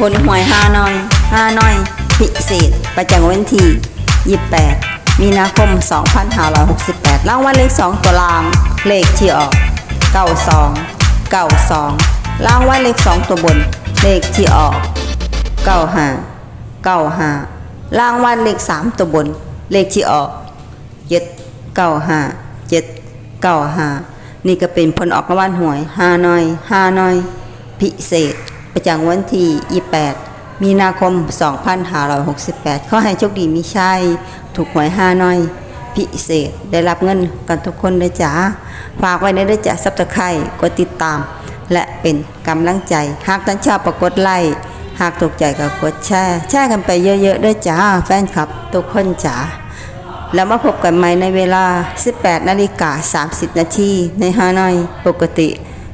ผลหวยฮานอยฮานอย พิเศษ ประจำวันที่ 28 มีนาคม 2568รางวัลเลข 2 ตัวราง เลขที่ออก 92 92รางวัลเลข 2 ตัวบน เลขที่ออก 95 95รางวัลเลข 3 ตัวบน เลขที่ออกเจ็ดเก้าห้าเจ็ดเก้าห้านี่ก็เป็นผลออกรางวัลหวยห้านอยห้านอย พิเศษ ประจำวันที่ 28 มีนาคม 2568 ขอให้โชคดีมีชัย ถูกหวยห้าน้อย พิเศษ ได้รับเงินกันทุกคนเลยจ้า ฝากไว้ในด้อจ้าซับสไครต์กดติดตาม และเป็นกำลังใจ หากท่านชอบประกดไลค์ หากถูกใจก็กดแชร์ แชร์กันไปเยอะๆด้วยจ้า แฟนคลับทุกคนจ้าแล้วมาพบกันใหม่ในเวลา 18 นาฬิกา 30 นาทีในฮานอย ปกติ